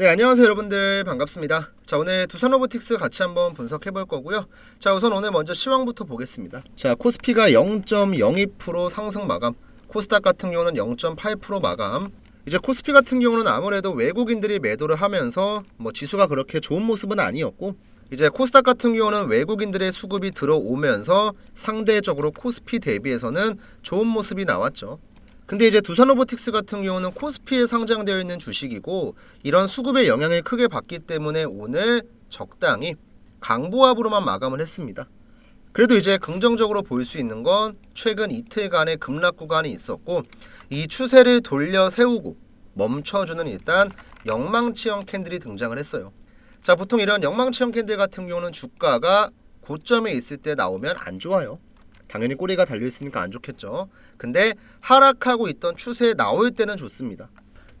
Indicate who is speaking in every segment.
Speaker 1: 네, 안녕하세요 여러분들 반갑습니다. 자, 오늘 두산 로보틱스 같이 한번 분석해 볼 거고요. 자, 우선 오늘 먼저 시황부터 보겠습니다. 자, 코스피가 0.02% 상승 마감, 코스닥 같은 경우는 0.8% 마감. 이제 코스피 같은 경우는 아무래도 외국인들이 매도를 하면서 뭐 지수가 그렇게 좋은 모습은 아니었고 이제 코스닥 같은 경우는 외국인들의 수급이 들어오면서 상대적으로 코스피 대비해서는 좋은 모습이 나왔죠. 근데 이제 두산 로보틱스 같은 경우는 코스피에 상장되어 있는 주식이고 이런 수급의 영향을 크게 받기 때문에 오늘 적당히 강보합으로만 마감을 했습니다. 그래도 이제 긍정적으로 볼 수 있는 건 최근 이틀간의 급락 구간이 있었고 이 추세를 돌려 세우고 멈춰주는 일단 영망치형 캔들이 등장을 했어요. 자 보통 이런 영망치형 캔들 같은 경우는 주가가 고점에 있을 때 나오면 안 좋아요. 당연히 꼬리가 달려 있으니까 안 좋겠죠. 근데 하락하고 있던 추세에 나올 때는 좋습니다.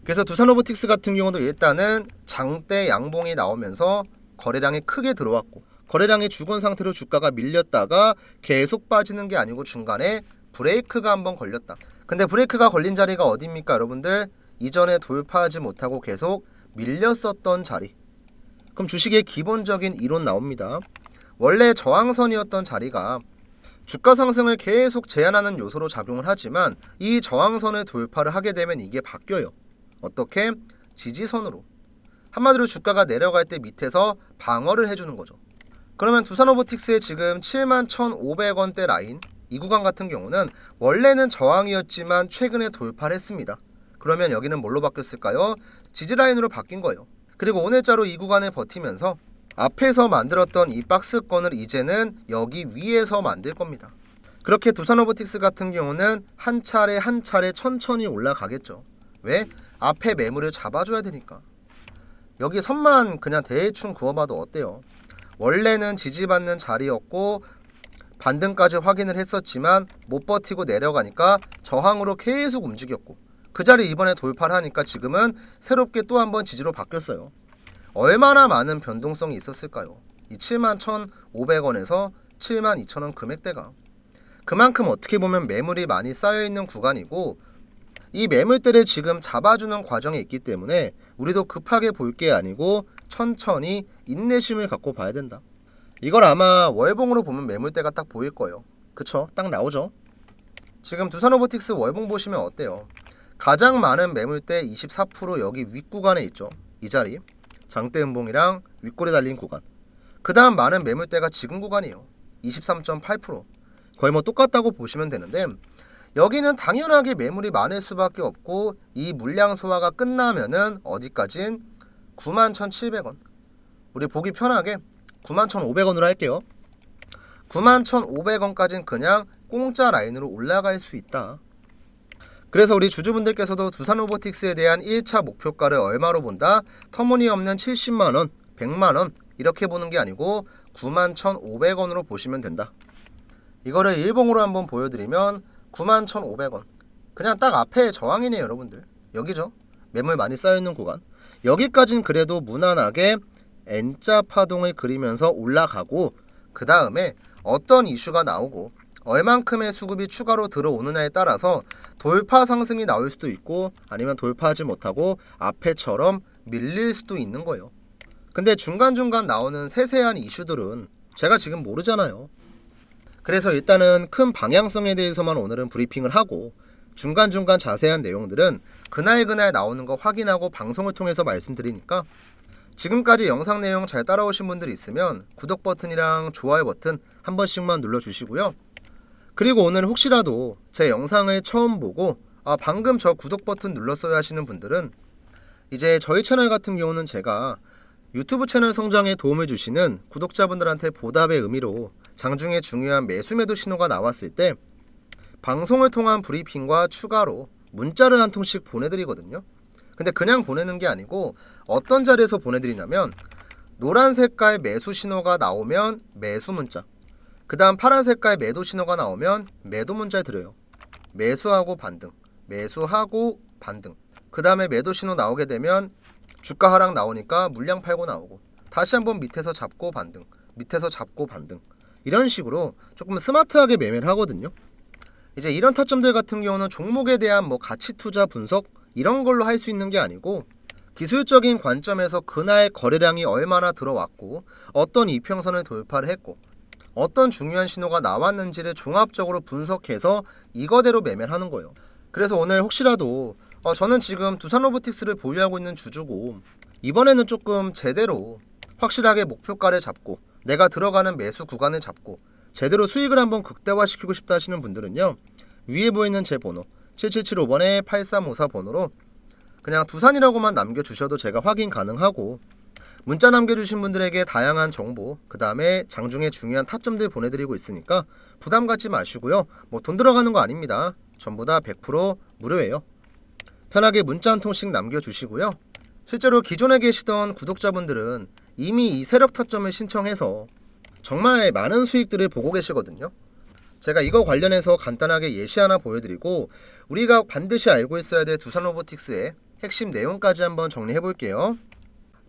Speaker 1: 그래서 두산 로보틱스 같은 경우도 일단은 장대 양봉이 나오면서 거래량이 크게 들어왔고 거래량이 죽은 상태로 주가가 밀렸다가 계속 빠지는 게 아니고 중간에 브레이크가 한번 걸렸다. 근데 브레이크가 걸린 자리가 어디입니까, 여러분들? 이전에 돌파하지 못하고 계속 밀렸었던 자리. 그럼 주식의 기본적인 이론 나옵니다. 원래 저항선이었던 자리가 주가 상승을 계속 제한하는 요소로 작용을 하지만 이 저항선을 돌파를 하게 되면 이게 바뀌어요. 어떻게? 지지선으로. 한마디로 주가가 내려갈 때 밑에서 방어를 해주는 거죠. 그러면 두산로보틱스의 지금 71,500원대 라인 이 구간 같은 경우는 원래는 저항이었지만 최근에 돌파를 했습니다. 그러면 여기는 뭘로 바뀌었을까요? 지지 라인으로 바뀐 거예요. 그리고 오늘자로 이 구간을 버티면서 앞에서 만들었던 이 박스권을 이제는 여기 위에서 만들 겁니다. 그렇게 두산 로보틱스 같은 경우는 한 차례 한 차례 천천히 올라가겠죠. 왜? 앞에 매물을 잡아줘야 되니까. 여기 선만 그냥 대충 그어봐도 어때요? 원래는 지지받는 자리였고 반등까지 확인을 했었지만 못 버티고 내려가니까 저항으로 계속 움직였고 그 자리 이번에 돌파를 하니까 지금은 새롭게 또 한번 지지로 바뀌었어요. 얼마나 많은 변동성이 있었을까요? 이 71,500원에서 72,000원 금액대가 그만큼 어떻게 보면 매물이 많이 쌓여 있는 구간이고 이 매물대를 지금 잡아주는 과정에 있기 때문에 우리도 급하게 볼 게 아니고 천천히 인내심을 갖고 봐야 된다. 이걸 아마 월봉으로 보면 매물대가 딱 보일 거예요. 그쵸? 딱 나오죠? 지금 두산로보틱스 월봉 보시면 어때요? 가장 많은 매물대 24% 여기 윗구간에 있죠. 이 자리. 장대 음봉이랑 윗골에 달린 구간. 그 다음 많은 매물대가 지금 구간이에요. 23.8%. 거의 뭐 똑같다고 보시면 되는데 여기는 당연하게 매물이 많을 수밖에 없고 이 물량 소화가 끝나면은 어디까진 91,700원. 우리 보기 편하게 91,500원으로 할게요. 91,500원까지는 그냥 공짜 라인으로 올라갈 수 있다. 그래서 우리 주주분들께서도 두산 로보틱스에 대한 1차 목표가를 얼마로 본다? 터무니없는 70만 원, 100만 원 이렇게 보는 게 아니고 91,500원으로 보시면 된다. 이거를 일봉으로 한번 보여드리면 91,500원. 그냥 딱 앞에 저항이네요, 여러분들. 여기죠. 매물 많이 쌓여있는 구간. 여기까지는 그래도 무난하게 N자 파동을 그리면서 올라가고 그 다음에 어떤 이슈가 나오고 얼만큼의 수급이 추가로 들어오느냐에 따라서 돌파 상승이 나올 수도 있고 아니면 돌파하지 못하고 앞에처럼 밀릴 수도 있는 거예요. 근데 중간중간 나오는 세세한 이슈들은 제가 지금 모르잖아요. 그래서 일단은 큰 방향성에 대해서만 오늘은 브리핑을 하고 중간중간 자세한 내용들은 그날그날 나오는 거 확인하고 방송을 통해서 말씀드리니까 지금까지 영상 내용 잘 따라오신 분들 있으면 구독 버튼이랑 좋아요 버튼 한 번씩만 눌러주시고요. 그리고 오늘 혹시라도 제 영상을 처음 보고 아 방금 저 구독 버튼 눌렀어야 하시는 분들은 이제 저희 채널 같은 경우는 제가 유튜브 채널 성장에 도움을 주시는 구독자분들한테 보답의 의미로 장중에 중요한 매수 매도 신호가 나왔을 때 방송을 통한 브리핑과 추가로 문자를 한 통씩 보내드리거든요. 근데 그냥 보내는 게 아니고 어떤 자리에서 보내드리냐면 노란 색깔 매수 신호가 나오면 매수 문자 그 다음 파란 색깔 매도 신호가 나오면 매도 문자를 드려요. 매수하고 반등, 매수하고 반등. 그 다음에 매도 신호 나오게 되면 주가 하락 나오니까 물량 팔고 나오고 다시 한번 밑에서 잡고 반등, 밑에서 잡고 반등. 이런 식으로 조금 스마트하게 매매를 하거든요. 이제 이런 타점들 같은 경우는 종목에 대한 뭐 가치 투자 분석 이런 걸로 할 수 있는 게 아니고 기술적인 관점에서 그날 거래량이 얼마나 들어왔고 어떤 이평선을 돌파를 했고 어떤 중요한 신호가 나왔는지를 종합적으로 분석해서 이거대로 매매를 하는 거예요. 그래서 오늘 혹시라도 어, 저는 지금 두산 로보틱스를 보유하고 있는 주주고 이번에는 조금 제대로 확실하게 목표가를 잡고 내가 들어가는 매수 구간을 잡고 제대로 수익을 한번 극대화시키고 싶다 하시는 분들은요 위에 보이는 제 번호 7775번에 8354 번호로 그냥 두산이라고만 남겨주셔도 제가 확인 가능하고 문자 남겨주신 분들에게 다양한 정보 그 다음에 장중에 중요한 타점들 보내드리고 있으니까 부담 갖지 마시고요. 뭐 돈 들어가는 거 아닙니다. 전부 다 100% 무료예요. 편하게 문자 한 통씩 남겨주시고요. 실제로 기존에 계시던 구독자분들은 이미 이 세력 타점을 신청해서 정말 많은 수익들을 보고 계시거든요. 제가 이거 관련해서 간단하게 예시 하나 보여드리고 우리가 반드시 알고 있어야 될 두산 로보틱스의 핵심 내용까지 한번 정리해 볼게요.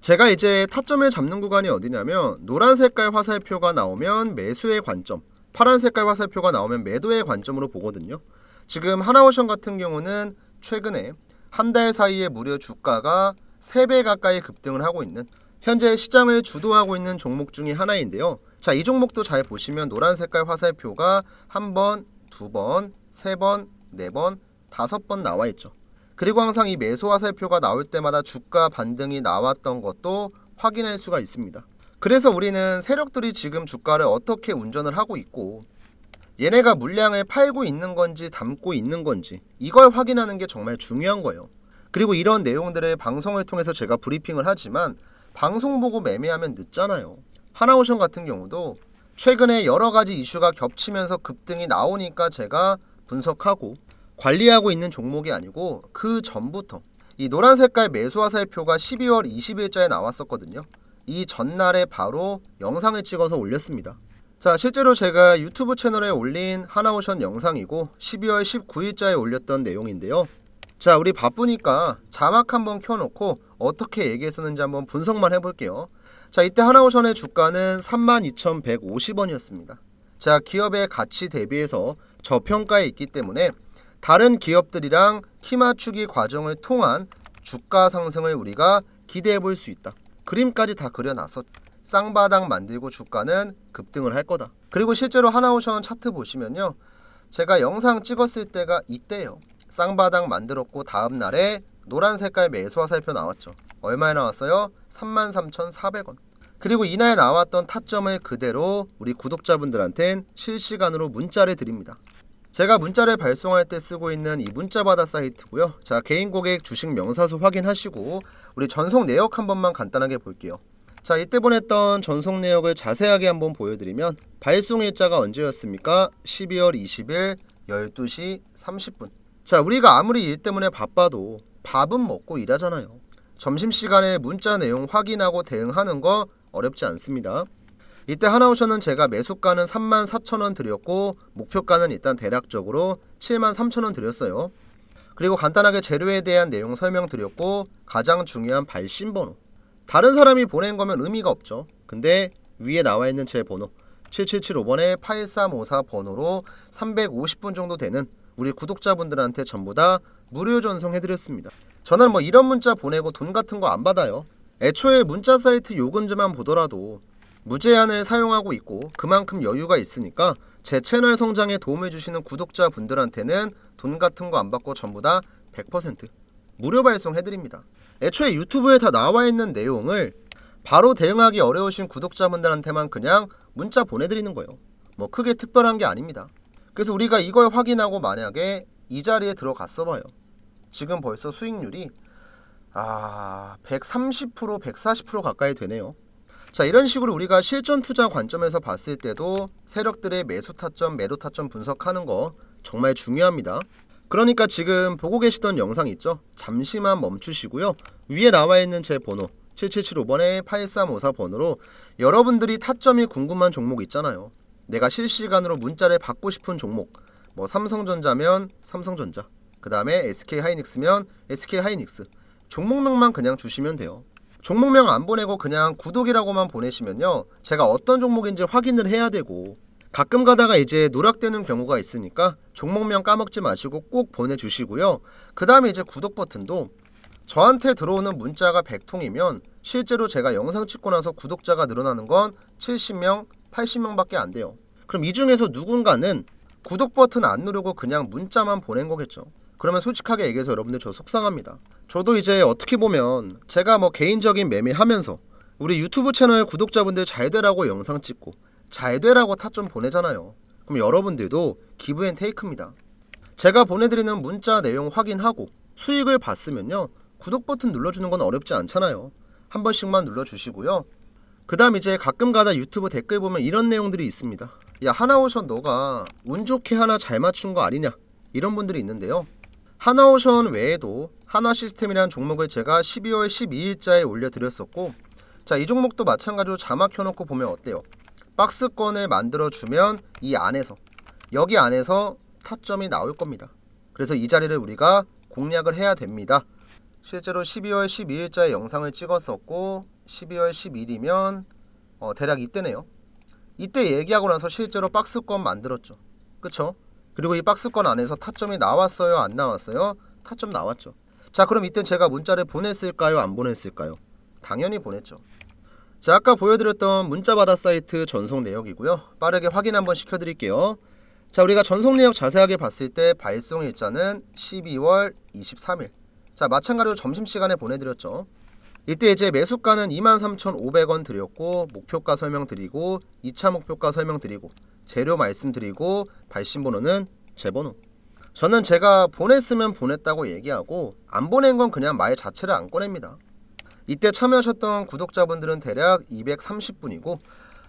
Speaker 1: 제가 이제 타점을 잡는 구간이 어디냐면 노란 색깔 화살표가 나오면 매수의 관점, 파란 색깔 화살표가 나오면 매도의 관점으로 보거든요. 지금 하나오션 같은 경우는 최근에 한 달 사이에 무려 주가가 3배 가까이 급등을 하고 있는 현재 시장을 주도하고 있는 종목 중의 하나인데요. 자, 이 종목도 잘 보시면 노란 색깔 화살표가 한 번, 두 번, 세 번, 네 번, 다섯 번 나와 있죠. 그리고 항상 이 매수 화살표가 나올 때마다 주가 반등이 나왔던 것도 확인할 수가 있습니다. 그래서 우리는 세력들이 지금 주가를 어떻게 운전을 하고 있고 얘네가 물량을 팔고 있는 건지 담고 있는 건지 이걸 확인하는 게 정말 중요한 거예요. 그리고 이런 내용들을 방송을 통해서 제가 브리핑을 하지만 방송 보고 매매하면 늦잖아요. 하나오션 같은 경우도 최근에 여러 가지 이슈가 겹치면서 급등이 나오니까 제가 분석하고 관리하고 있는 종목이 아니고 그 전부터 이 노란 색깔 매수 화살표가 12월 20일자에 나왔었거든요. 이 전날에 바로 영상을 찍어서 올렸습니다. 자, 실제로 제가 유튜브 채널에 올린 하나오션 영상이고 12월 19일자에 올렸던 내용인데요. 자, 우리 바쁘니까 자막 한번 켜놓고 어떻게 얘기했었는지 한번 분석만 해볼게요. 자, 이때 하나오션의 주가는 32,150원이었습니다. 자, 기업의 가치 대비해서 저평가에 있기 때문에 다른 기업들이랑 키 맞추기 과정을 통한 주가 상승을 우리가 기대해 볼 수 있다. 그림까지 다 그려놔서 쌍바닥 만들고 주가는 급등을 할 거다. 그리고 실제로 하나오션 차트 보시면요. 제가 영상 찍었을 때가 이때요. 쌍바닥 만들었고 다음 날에 노란 색깔 매수 화 살표 나왔죠. 얼마에 나왔어요? 33,400원. 그리고 이날 나왔던 타점을 그대로 우리 구독자분들한텐 실시간으로 문자를 드립니다. 제가 문자를 발송할 때 쓰고 있는 이 문자바다 사이트고요. 자, 개인 고객 주식 명사수 확인하시고 우리 전송 내역 한 번만 간단하게 볼게요. 자, 이때 보냈던 전송 내역을 자세하게 한번 보여드리면 발송 일자가 언제였습니까? 12월 20일 12시 30분. 자, 우리가 아무리 일 때문에 바빠도 밥은 먹고 일하잖아요. 점심시간에 문자 내용 확인하고 대응하는 거 어렵지 않습니다. 이때 하나오션은 제가 매수가는 3만 4천 원 드렸고 목표가는 일단 대략적으로 7만 3천 원 드렸어요. 그리고 간단하게 재료에 대한 내용 설명드렸고 가장 중요한 발신 번호. 다른 사람이 보낸 거면 의미가 없죠. 근데 위에 나와 있는 제 번호 7775번에 8354 번호로 350분 정도 되는 우리 구독자분들한테 전부 다 무료 전송해드렸습니다. 저는 뭐 이런 문자 보내고 돈 같은 거 안 받아요. 애초에 문자 사이트 요금제만 보더라도 무제한을 사용하고 있고 그만큼 여유가 있으니까 제 채널 성장에 도움을 주시는 구독자 분들한테는 돈 같은 거 안 받고 전부 다 100% 무료 발송해드립니다. 애초에 유튜브에 다 나와 있는 내용을 바로 대응하기 어려우신 구독자분들한테만 그냥 문자 보내드리는 거예요. 뭐 크게 특별한 게 아닙니다. 그래서 우리가 이걸 확인하고 만약에 이 자리에 들어갔어 봐요. 지금 벌써 수익률이 아 130% 140% 가까이 되네요. 자 이런 식으로 우리가 실전 투자 관점에서 봤을 때도 세력들의 매수 타점, 매도 타점 분석하는 거 정말 중요합니다. 그러니까 지금 보고 계시던 영상 있죠? 잠시만 멈추시고요. 위에 나와 있는 제 번호 7775번에 8354 번호로 여러분들이 타점이 궁금한 종목 있잖아요. 내가 실시간으로 문자를 받고 싶은 종목 뭐 삼성전자면 삼성전자 그 다음에 SK하이닉스면 SK하이닉스 종목명만 그냥 주시면 돼요. 종목명 안 보내고 그냥 구독이라고만 보내시면요. 제가 어떤 종목인지 확인을 해야 되고 가끔 가다가 이제 누락되는 경우가 있으니까 종목명 까먹지 마시고 꼭 보내주시고요. 그 다음에 이제 구독 버튼도 저한테 들어오는 문자가 100통이면 실제로 제가 영상 찍고 나서 구독자가 늘어나는 건 70명, 80명 밖에 안 돼요. 그럼 이 중에서 누군가는 구독 버튼 안 누르고 그냥 문자만 보낸 거겠죠. 그러면 솔직하게 얘기해서 여러분들 저 속상합니다. 저도 이제 어떻게 보면 제가 뭐 개인적인 매매하면서 우리 유튜브 채널 구독자분들 잘 되라고 영상 찍고 잘 되라고 타점 보내잖아요. 그럼 여러분들도 기브앤 테이크입니다. 제가 보내드리는 문자 내용 확인하고 수익을 봤으면요. 구독 버튼 눌러주는 건 어렵지 않잖아요. 한 번씩만 눌러주시고요. 그 다음 이제 가끔가다 유튜브 댓글 보면 이런 내용들이 있습니다. 야 하나오션 너가 운 좋게 하나 잘 맞춘 거 아니냐 이런 분들이 있는데요. 하나오션 외에도 하나 시스템이라는 종목을 제가 12월 12일자에 올려드렸었고 자 이 종목도 마찬가지로 자막 켜놓고 보면 어때요? 박스권을 만들어주면 이 안에서 여기 안에서 타점이 나올 겁니다. 그래서 이 자리를 우리가 공략을 해야 됩니다. 실제로 12월 12일자에 영상을 찍었었고 12월 10일이면 어, 대략 이때네요. 이때 얘기하고 나서 실제로 박스권 만들었죠. 그쵸? 그리고 이 박스권 안에서 타점이 나왔어요? 안 나왔어요? 타점 나왔죠. 자 그럼 이때 제가 문자를 보냈을까요? 안 보냈을까요? 당연히 보냈죠. 자 아까 보여드렸던 문자바다 사이트 전송 내역이고요. 빠르게 확인 한번 시켜드릴게요. 자 우리가 전송 내역 자세하게 봤을 때 발송 일자는 12월 23일. 자 마찬가지로 점심시간에 보내드렸죠. 이때 이제 매수가는 23,500원 드렸고 목표가 설명드리고 2차 목표가 설명드리고 재료 말씀드리고 발신 번호는 제 번호. 저는 제가 보냈으면 보냈다고 얘기하고 안 보낸 건 그냥 말 자체를 안 꺼냅니다. 이때 참여하셨던 구독자분들은 대략 230분이고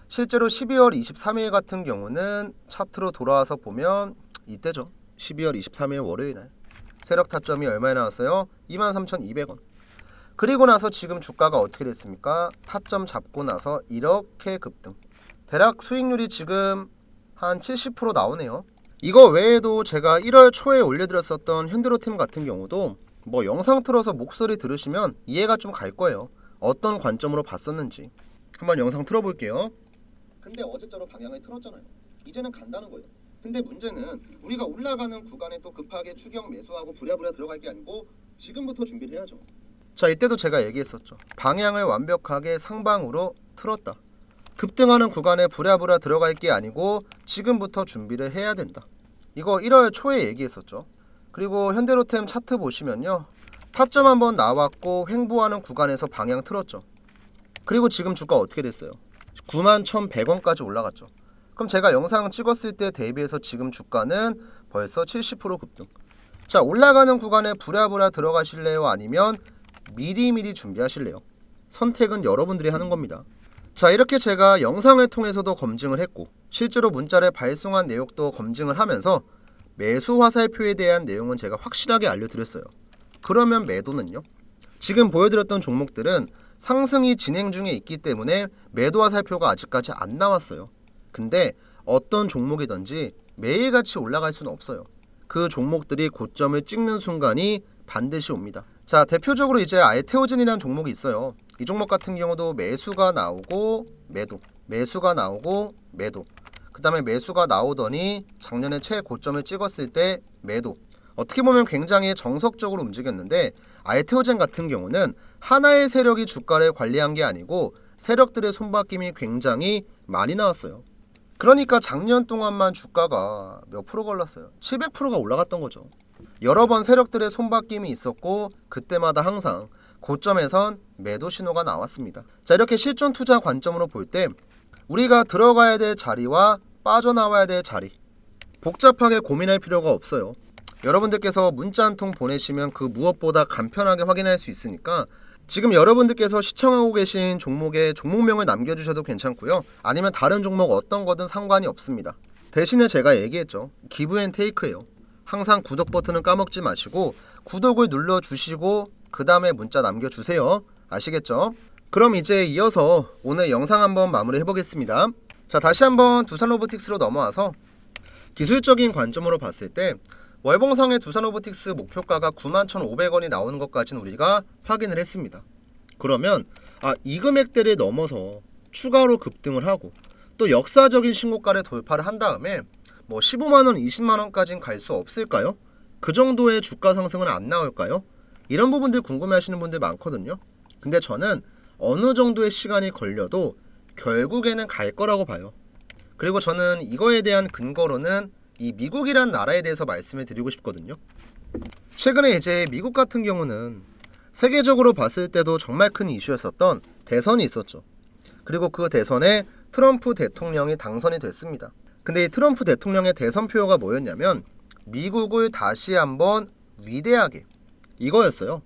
Speaker 1: 실제로 12월 23일 같은 경우는 차트로 돌아와서 보면 이때죠. 12월 23일 월요일 날 세력 타점이 얼마에 나왔어요? 23,200원. 그리고 나서 지금 주가가 어떻게 됐습니까? 타점 잡고 나서 이렇게 급등. 대략 수익률이 지금 한 70% 나오네요. 이거 외에도 제가 1월 초에 올려드렸었던 현대로템 같은 경우도 뭐 영상 틀어서 목소리 들으시면 이해가 좀 갈 거예요. 어떤 관점으로 봤었는지. 한번 영상 틀어볼게요. 근데 어제처럼 방향을 틀었잖아요. 이제는 간다는 거예요. 근데 문제는 우리가 올라가는 구간에 또 급하게 추격 매수하고 부랴부랴 들어갈 게 아니고 지금부터 준비를 해야죠. 자 이때도 제가 얘기했었죠. 방향을 완벽하게 상방으로 틀었다. 급등하는 구간에 부랴부랴 들어갈 게 아니고 지금부터 준비를 해야 된다. 이거 1월 초에 얘기했었죠. 그리고 현대로템 차트 보시면요. 타점 한번 나왔고 횡보하는 구간에서 방향 틀었죠. 그리고 지금 주가 어떻게 됐어요? 91,100원까지 올라갔죠. 그럼 제가 영상 찍었을 때 대비해서 지금 주가는 벌써 70% 급등. 자, 올라가는 구간에 부랴부랴 들어가실래요? 아니면 미리미리 준비하실래요? 선택은 여러분들이 하는 겁니다. 자, 이렇게 제가 영상을 통해서도 검증을 했고 실제로 문자를 발송한 내역도 검증을 하면서 매수 화살표에 대한 내용은 제가 확실하게 알려드렸어요. 그러면 매도는요? 지금 보여드렸던 종목들은 상승이 진행 중에 있기 때문에 매도 화살표가 아직까지 안 나왔어요. 근데 어떤 종목이든지 매일같이 올라갈 수는 없어요. 그 종목들이 고점을 찍는 순간이 반드시 옵니다. 자, 대표적으로 이제 알테오젠이라는 종목이 있어요. 이 종목 같은 경우도 매수가 나오고 매도, 매수가 나오고 매도. 그 다음에 매수가 나오더니 작년에 최고점을 찍었을 때 매도. 어떻게 보면 굉장히 정석적으로 움직였는데 알테오젠 같은 경우는 하나의 세력이 주가를 관리한 게 아니고 세력들의 손바뀜이 굉장히 많이 나왔어요. 그러니까 작년 동안만 주가가 몇 프로 걸렸어요? 700%가 올라갔던 거죠. 여러 번 세력들의 손바뀜이 있었고 그때마다 항상 고점에선 매도 신호가 나왔습니다. 자 이렇게 실전 투자 관점으로 볼 때 우리가 들어가야 될 자리와 빠져나와야 될 자리 복잡하게 고민할 필요가 없어요. 여러분들께서 문자 한 통 보내시면 그 무엇보다 간편하게 확인할 수 있으니까 지금 여러분들께서 시청하고 계신 종목의 종목명을 남겨주셔도 괜찮고요. 아니면 다른 종목 어떤 거든 상관이 없습니다. 대신에 제가 얘기했죠. 기브 앤 테이크예요. 항상 구독 버튼은 까먹지 마시고 구독을 눌러주시고 그 다음에 문자 남겨주세요. 아시겠죠? 그럼 이제 이어서 오늘 영상 한번 마무리 해보겠습니다. 자 다시 한번 두산 로보틱스로 넘어와서 기술적인 관점으로 봤을 때 월봉상의 두산 로보틱스 목표가가 91,500원이 나오는 것까지는 우리가 확인을 했습니다. 그러면 아, 이 금액대를 넘어서 추가로 급등을 하고 또 역사적인 신고가를 돌파를 한 다음에 뭐 15만 원, 20만 원까지는 갈 수 없을까요? 그 정도의 주가 상승은 안 나올까요? 이런 부분들 궁금해하시는 분들 많거든요. 근데 저는 어느 정도의 시간이 걸려도 결국에는 갈 거라고 봐요. 그리고 저는 이거에 대한 근거로는 이 미국이란 나라에 대해서 말씀을 드리고 싶거든요. 최근에 이제 미국 같은 경우는 세계적으로 봤을 때도 정말 큰 이슈였었던 대선이 있었죠. 그리고 그 대선에 트럼프 대통령이 당선이 됐습니다. 근데 이 트럼프 대통령의 대선 표어가 뭐였냐면 미국을 다시 한번 위대하게 이거였어요.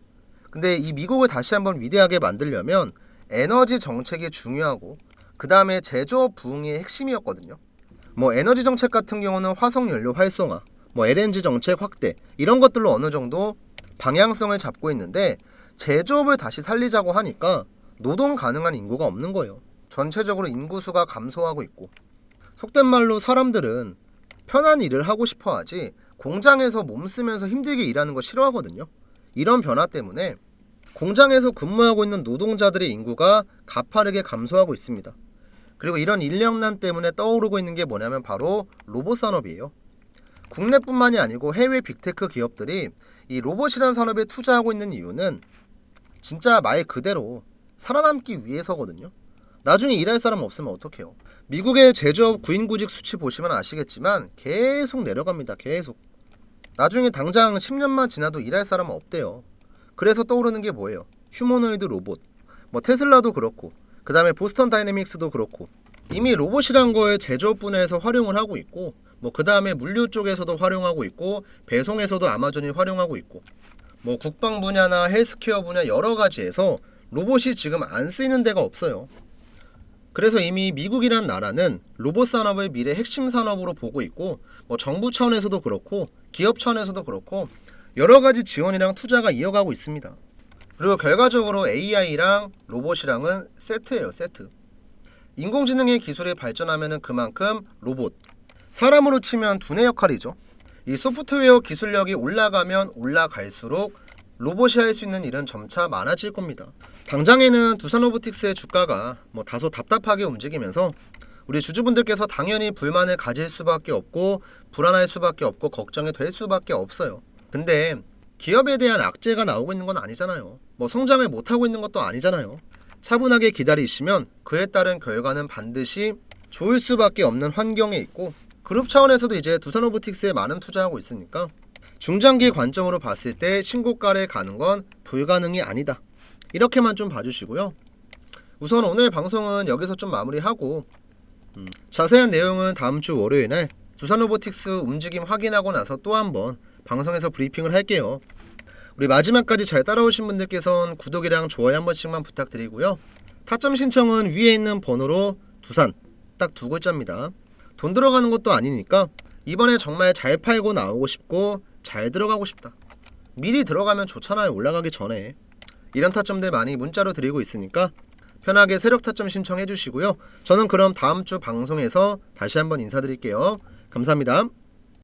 Speaker 1: 근데 이 미국을 다시 한번 위대하게 만들려면 에너지 정책이 중요하고 그 다음에 제조업 부흥이 핵심이었거든요. 뭐 에너지 정책 같은 경우는 화석 연료 활성화, 뭐 LNG 정책 확대 이런 것들로 어느 정도 방향성을 잡고 있는데 제조업을 다시 살리자고 하니까 노동 가능한 인구가 없는 거예요. 전체적으로 인구수가 감소하고 있고 속된 말로 사람들은 편한 일을 하고 싶어 하지 공장에서 몸 쓰면서 힘들게 일하는 거 싫어하거든요. 이런 변화 때문에 공장에서 근무하고 있는 노동자들의 인구가 가파르게 감소하고 있습니다. 그리고 이런 인력난 때문에 떠오르고 있는 게 뭐냐면 바로 로봇 산업이에요. 국내뿐만이 아니고 해외 빅테크 기업들이 이 로봇이라는 산업에 투자하고 있는 이유는 진짜 말 그대로 살아남기 위해서거든요. 나중에 일할 사람 없으면 어떡해요? 미국의 제조업 구인구직 수치 보시면 아시겠지만 계속 내려갑니다. 계속. 나중에 당장 10년만 지나도 일할 사람은 없대요. 그래서 떠오르는 게 뭐예요? 휴머노이드 로봇. 뭐 테슬라도 그렇고 그 다음에 보스턴 다이내믹스도 그렇고 이미 로봇이란 거에 제조업 분야에서 활용을 하고 있고 뭐 그 다음에 물류 쪽에서도 활용하고 있고 배송에서도 아마존이 활용하고 있고 뭐 국방 분야나 헬스케어 분야 여러 가지에서 로봇이 지금 안 쓰이는 데가 없어요. 그래서 이미 미국이란 나라는 로봇 산업을 미래 핵심 산업으로 보고 있고 뭐 정부 차원에서도 그렇고 기업 차원에서도 그렇고 여러 가지 지원이랑 투자가 이어가고 있습니다. 그리고 결과적으로 AI랑 로봇이랑은 세트예요, 세트. 인공지능의 기술이 발전하면은 그만큼 로봇, 사람으로 치면 두뇌 역할이죠. 이 소프트웨어 기술력이 올라가면 올라갈수록 로봇이 할 수 있는 일은 점차 많아질 겁니다. 당장에는 두산 로보틱스의 주가가 뭐 다소 답답하게 움직이면서 우리 주주분들께서 당연히 불만을 가질 수밖에 없고 불안할 수밖에 없고 걱정이 될 수밖에 없어요. 근데 기업에 대한 악재가 나오고 있는 건 아니잖아요. 뭐 성장을 못 하고 있는 것도 아니잖아요. 차분하게 기다리시면 그에 따른 결과는 반드시 좋을 수밖에 없는 환경에 있고 그룹 차원에서도 이제 두산 로보틱스에 많은 투자하고 있으니까 중장기 관점으로 봤을 때 신고가를 가는 건 불가능이 아니다. 이렇게만 좀 봐주시고요. 우선 오늘 방송은 여기서 좀 마무리하고 음, 자세한 내용은 다음 주 월요일 날 두산 로보틱스 움직임 확인하고 나서 또 한번 방송에서 브리핑을 할게요. 우리 마지막까지 잘 따라오신 분들께선 구독이랑 좋아요 한 번씩만 부탁드리고요. 타점 신청은 위에 있는 번호로 두산 딱 두 글자입니다. 돈 들어가는 것도 아니니까 이번에 정말 잘 팔고 나오고 싶고 잘 들어가고 싶다. 미리 들어가면 좋잖아요. 올라가기 전에. 이런 타점들 많이 문자로 드리고 있으니까 편하게 세력 타점 신청해 주시고요. 저는 그럼 다음 주 방송에서 다시 한번 인사드릴게요. 감사합니다.